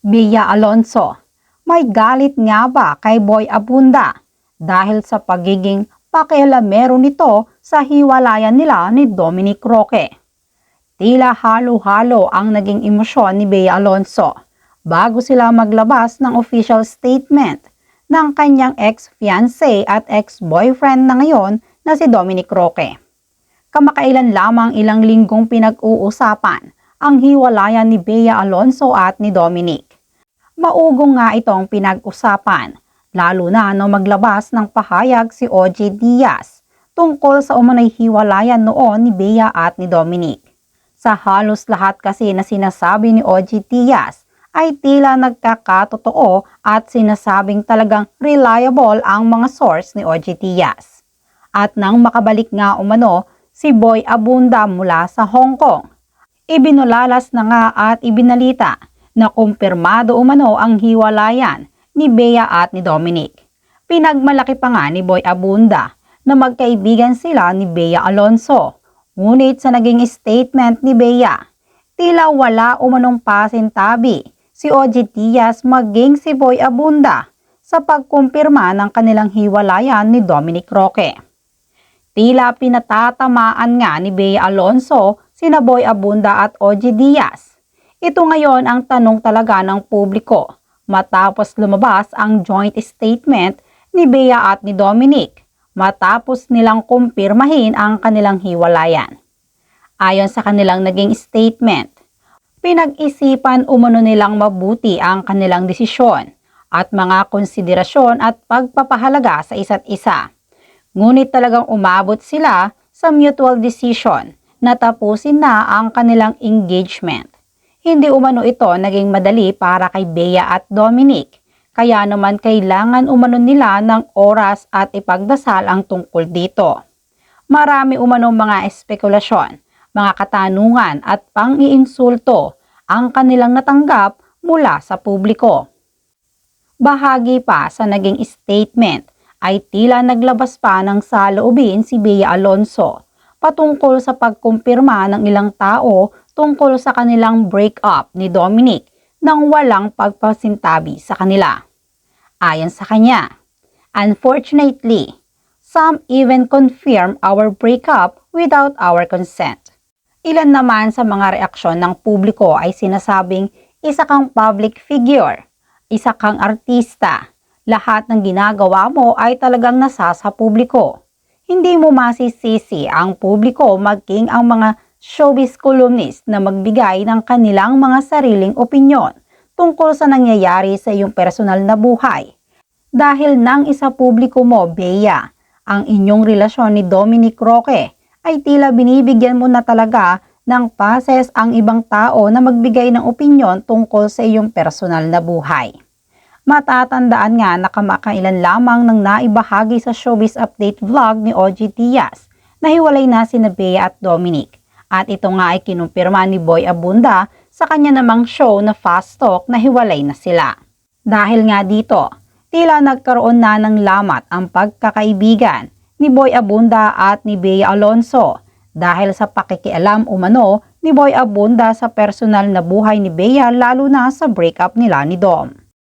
Bia Alonso, may galit nga ba kay Boy Abunda dahil sa pagiging pakialamero nito sa hiwalayan nila ni Dominic Roque? Tila halo-halo ang naging emosyon ni Bea Alonso bago sila maglabas ng official statement ng kanyang ex-fiancé at ex-boyfriend na ngayon na si Dominic Roque. Kamakailan lamang ilang linggong pinag-uusapan ang hiwalayan ni Bea Alonso at ni Dominic. Maugong nga itong pinag-usapan, lalo na no maglabas ng pahayag si OJ Diaz tungkol sa umunay hiwalayan noon ni Bea at ni Dominic. Sa halos lahat kasi na sinasabi ni OJ Diaz ay tila nagkakatotoo at sinasabing talagang reliable ang mga source ni OJ Diaz. At nang makabalik nga umano si Boy Abunda mula sa Hong Kong, ibinulalas na nga at ibinalita na kumpirmado umano ang hiwalayan ni Bea at ni Dominic. Pinagmalaki pa nga ni Boy Abunda na magkaibigan sila ni Bea Alonso. Ngunit sa naging statement ni Bea, tila wala umanong pasintabi si OJ Diaz maging si Boy Abunda sa pagkumpirma ng kanilang hiwalayan ni Dominic Roque. Tila pinatatamaan nga ni Bea Alonso sina Boy Abunda at OJ Diaz ito ngayon ang tanong talaga ng publiko matapos lumabas ang joint statement ni Bea at ni Dominic matapos nilang kumpirmahin ang kanilang hiwalayan. Ayon sa kanilang naging statement, pinag-isipan umano nilang mabuti ang kanilang desisyon at mga konsiderasyon at pagpapahalaga sa isa't isa. Ngunit talagang umabot sila sa mutual decision na tapusin na ang kanilang engagement. Hindi umano ito naging madali para kay Bea at Dominic, kaya naman kailangan umano nila ng oras at ipagdasal ang tungkol dito. Marami umano mga espekulasyon, mga katanungan at pang-iinsulto ang kanilang natanggap mula sa publiko. Bahagi pa sa naging statement ay tila naglabas pa ng saloobin si Bea Alonso patungkol sa pagkumpirma ng ilang tao tungkol sa kanilang breakup ni Dominic nang walang pagpasintabi sa kanila. Ayon sa kanya, Unfortunately, some even confirm our breakup without our consent. Ilan naman sa mga reaksyon ng publiko ay sinasabing isa kang public figure, isa kang artista, lahat ng ginagawa mo ay talagang nasa sa publiko. Hindi mo masisisi ang publiko maging ang mga showbiz columnist na magbigay ng kanilang mga sariling opinyon tungkol sa nangyayari sa iyong personal na buhay. Dahil nang isa publiko mo, Bea, ang inyong relasyon ni Dominic Roque ay tila binibigyan mo na talaga ng pases ang ibang tao na magbigay ng opinyon tungkol sa iyong personal na buhay. Matatandaan nga na kamakailan lamang nang naibahagi sa Showbiz Update vlog ni OG Diaz na hiwalay na si Bea at Dominic. At ito nga ay kinumpirma ni Boy Abunda sa kanya namang show na Fast Talk na hiwalay na sila. Dahil nga dito, tila nagkaroon na ng lamat ang pagkakaibigan ni Boy Abunda at ni Bea Alonso dahil sa pakikialam umano ni Boy Abunda sa personal na buhay ni Bea lalo na sa breakup nila ni Dom.